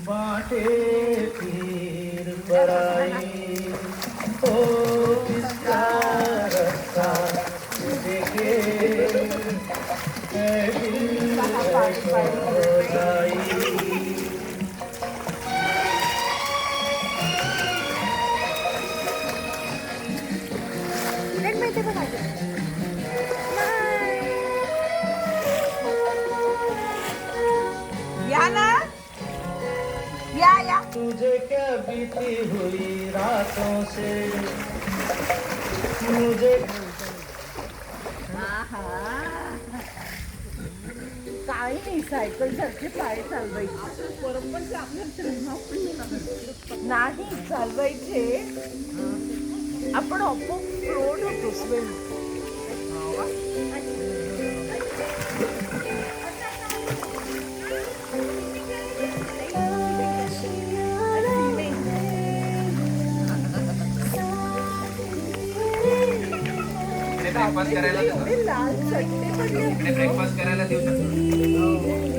बाटे फिर पराई ओ इसका रास्ता देखे या या. तुझे क्या बीती हुई रातों से? मुझे काही नाही सायकल सारखे पाय चालवायचे. नाही चालवायचे. आपण आपोआप रोड होतो स्वेल ब्रेकफास्ट करायला ब्रेकफास्ट करायला देऊ शकतो